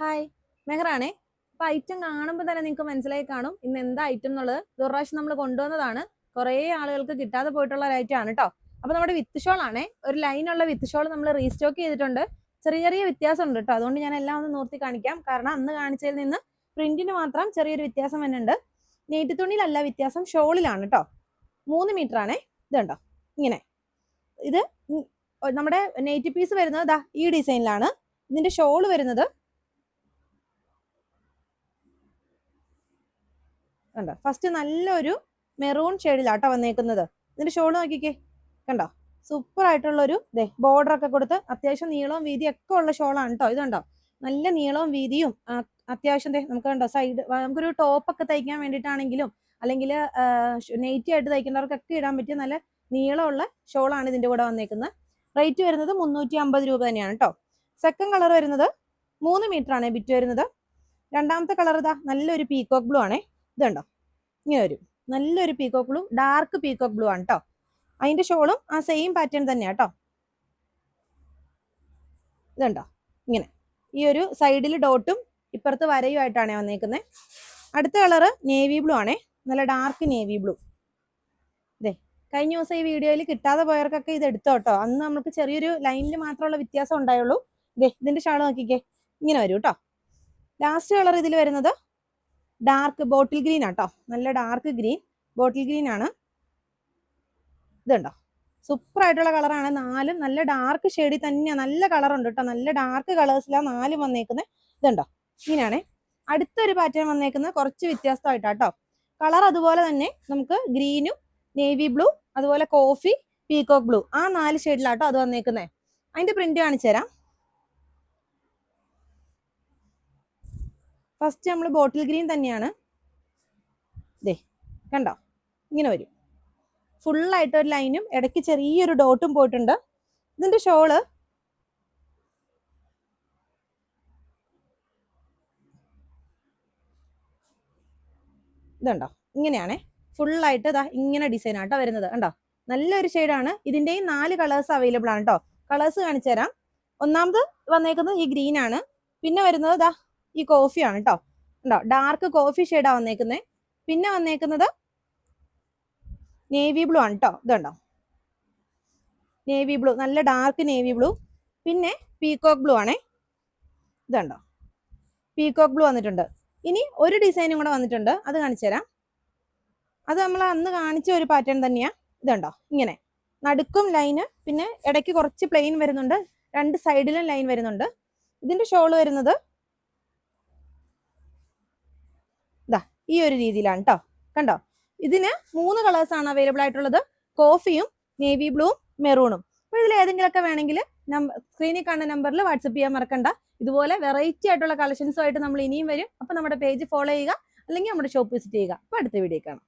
Hi മെഹറാണേ. അപ്പൊ item കാണുമ്പോൾ തന്നെ നിങ്ങൾക്ക് മനസ്സിലായി കാണും. ഇന്ന് എന്താ ഐറ്റം എന്നുള്ളത്. ഇത് നമ്മൾ കൊണ്ടുവന്നതാണ്. കുറേ ആളുകൾക്ക് കിട്ടാതെ പോയിട്ടുള്ള ഒരു ഐറ്റം ആണ് കേട്ടോ അപ്പൊ നമ്മുടെ വിത്ത് ഷോൾ ആണേ. ഒരു ലൈനുള്ള വിത്ത് ഷോൾ നമ്മൾ റീസ്റ്റോക്ക് ചെയ്തിട്ടുണ്ട്. ചെറിയ ചെറിയ വ്യത്യാസം ഉണ്ട് കേട്ടോ അതുകൊണ്ട് ഞാൻ എല്ലാം ഒന്ന് നോർത്തി കാണിക്കാം. കാരണം അന്ന് കാണിച്ചതിൽ നിന്ന് പ്രിന്റിന് മാത്രം ചെറിയൊരു വ്യത്യാസം വരുന്നുണ്ട് നെയ്റ്റ് തുണിയിലല്ല വ്യത്യാസം ഷോളിലാണ് കേട്ടോ മൂന്ന് മീറ്റർ ആണേ. ഇത് കണ്ടോ? ഇങ്ങനെ. ഇത് നമ്മുടെ നെയ്റ്റ് പീസ് വരുന്നത് ദാ ഈ ഡിസൈനിലാണ്. ഇതിന്റെ ഷോൾ വരുന്നത് കണ്ടോ? ഫസ്റ്റ് നല്ലൊരു മെറൂൺ ഷെയ്ഡിലാട്ടോ വന്നേക്കുന്നത്. ഇതിന്റെ ഷോൾ നോക്കിക്കേ. കണ്ടോ? സൂപ്പർ ആയിട്ടുള്ള ഒരു ദേ ബോർഡർ ഒക്കെ കൊടുത്ത് അത്യാവശ്യം നീളവും വീതിയും ഒക്കെ ഉള്ള ഷോളാണ് കേട്ടോ ഇതുണ്ടോ നല്ല നീളവും വീതിയും അത്യാവശ്യം ദേ നമുക്ക് കണ്ടോ സൈഡ് നമുക്കൊരു ടോപ്പ് ഒക്കെ തയ്ക്കാൻ വേണ്ടിയിട്ടാണെങ്കിലും അല്ലെങ്കിൽ നെയ്റ്റി ആയിട്ട് തയ്ക്കേണ്ടവർക്കൊക്കെ ഇടാൻ പറ്റിയ നല്ല നീളമുള്ള ഷോളാണ് ഇതിന്റെ കൂടെ വന്നേക്കുന്നത്. റേറ്റ് വരുന്നത് മുന്നൂറ്റി അമ്പത് രൂപ തന്നെയാണ് കേട്ടോ സെക്കൻഡ് കളർ വരുന്നത് മൂന്ന് മീറ്റർ ആണ് ബിറ്റ് വരുന്നത്. രണ്ടാമത്തെ കളർ ഇതാ നല്ലൊരു പീകോക്ക് ബ്ലൂ ആണേ. ഇത് കണ്ടോ ഇങ്ങനെ വരും. നല്ലൊരു peacock blue dark peacock blue ആണ് കേട്ടോ അതിന്റെ ഷോളും ആ സെയിം പാറ്റേൺ തന്നെയാ കേട്ടോ ഇതുണ്ടോ? ഇങ്ങനെ. ഈ ഒരു സൈഡിൽ ഡോട്ടും ഇപ്പുറത്ത് വരയുമായിട്ടാണ് വന്നേക്കുന്നത് അടുത്ത കളറ് നേവി ബ്ലൂ ആണേ. നല്ല ഡാർക്ക് നേവി ബ്ലൂ ഇതേ കഴിഞ്ഞ ദിവസം ഈ വീഡിയോയിൽ കിട്ടാതെ പോയവർക്കൊക്കെ ഇത് എടുത്തോ കേട്ടോ അന്ന് നമുക്ക് ചെറിയൊരു ലൈനിൽ മാത്രമുള്ള വ്യത്യാസം ഉണ്ടായുള്ളൂ. ഇതേ ഇതിന്റെ ഷാൾ നോക്കിക്കേ. ഇങ്ങനെ വരൂ കേട്ടോ ലാസ്റ്റ് കളർ ഇതിൽ വരുന്നത് ഡാർക്ക് ബോട്ടിൽ ഗ്രീൻ ആട്ടോ. നല്ല ഡാർക്ക് ഗ്രീൻ ബോട്ടിൽ ഗ്രീൻ ആണ്. ഇതുണ്ടോ? സൂപ്പർ ആയിട്ടുള്ള കളറാണ് നാലും നല്ല ഡാർക്ക് ഷെയ്ഡിൽ തന്നെയാണ് നല്ല കളർ ഉണ്ട് കേട്ടോ നല്ല ഡാർക്ക് കളേഴ്സിലാണ് നാലും വന്നേക്കുന്നത് ഇതുണ്ടോ? ഇങ്ങനെയാണേ. അടുത്തൊരു പാറ്റേൺ വന്നേക്കുന്നത് കുറച്ച് വ്യത്യാസമായിട്ടാട്ടോ കളർ അതുപോലെ തന്നെ നമുക്ക് ഗ്രീനും നേവി ബ്ലൂ അതുപോലെ കോഫി പീകോക്ക് ബ്ലൂ ആ നാല് ഷെയ്ഡിലാട്ടോ അത് വന്നേക്കുന്നത് അതിന്റെ പ്രിന്റ് കാണിച്ചു തരാം ഫസ്റ്റ് നമ്മൾ ബോട്ടിൽ ഗ്രീൻ തന്നെയാണ്. ദേ കണ്ടോ? ഇങ്ങനെ വരും. ഫുള്ളായിട്ട് ഒരു ലൈനും ഇടയ്ക്ക് ചെറിയൊരു ഡോട്ടും പോയിട്ടുണ്ട്. ഇതിന്റെ ഷോൾ ഇതുണ്ടോ? ഇങ്ങനെയാണേ. ഫുള്ളായിട്ട് ഇതാ ഇങ്ങനെ ഡിസൈൻ ആട്ടോ വരുന്നത്. കണ്ടോ? നല്ലൊരു ഷെയ്ഡാണ് ഇതിന്റെയും നാല് കളേഴ്സ് അവൈലബിൾ ആണ് കേട്ടോ കളേഴ്സ് കാണിച്ചു തരാം ഒന്നാമത് വന്നേക്കുന്നത് ഈ ഗ്രീൻ ആണ്. പിന്നെ വരുന്നത് ദാ ഈ കോഫിയാണ് കേട്ടോ ഉണ്ടോ ഡാർക്ക് കോഫി ഷെയ്ഡാ വന്നേക്കുന്നത് പിന്നെ വന്നേക്കുന്നത് നേവി ബ്ലൂ ആണ് കേട്ടോ ഇതുണ്ടോ നേവി ബ്ലൂ നല്ല ഡാർക്ക് നേവി ബ്ലൂ പിന്നെ പീകോക്ക് ബ്ലൂ ആണേ. ഇതുണ്ടോ പീകോക്ക് ബ്ലൂ വന്നിട്ടുണ്ട്. ഇനി ഒരു ഡിസൈനും കൂടെ വന്നിട്ടുണ്ട്. അത് കാണിച്ചു തരാം. അത് നമ്മൾ അന്ന് കാണിച്ച ഒരു പാറ്റേൺ തന്നെയാ. ഇതുണ്ടോ ഇങ്ങനെ. നടുക്കും ലൈന് പിന്നെ ഇടയ്ക്ക് കുറച്ച് പ്ലെയിൻ വരുന്നുണ്ട്. രണ്ട് സൈഡിലും ലൈൻ വരുന്നുണ്ട്. ഇതിന്റെ ഷോൾ വരുന്നത് ഇതാ ഈ ഒരു രീതിയിലാണ് കേട്ടോ കണ്ടോ? ഇതിന് മൂന്ന് കളേഴ്സ് ആണ് അവൈലബിൾ ആയിട്ടുള്ളത്. കോഫിയും നേവി ബ്ലൂവും മെറൂണും. അപ്പോൾ ഇതിൽ ഏതെങ്കിലുമൊക്കെ വേണമെങ്കിൽ സ്ക്രീനിൽ കാണുന്ന നമ്പറിൽ വാട്സപ്പ് ചെയ്യാൻ മറക്കണ്ട. ഇതുപോലെ വെറൈറ്റി ആയിട്ടുള്ള കളക്ഷൻസുമായിട്ട് നമ്മൾ ഇനിയും വരും. അപ്പോൾ നമ്മുടെ പേജ് ഫോളോ ചെയ്യുക. അല്ലെങ്കിൽ നമ്മുടെ ഷോപ്പ് വിസിറ്റ് ചെയ്യുക. അപ്പോൾ അടുത്ത വീഡിയോ കാണാം.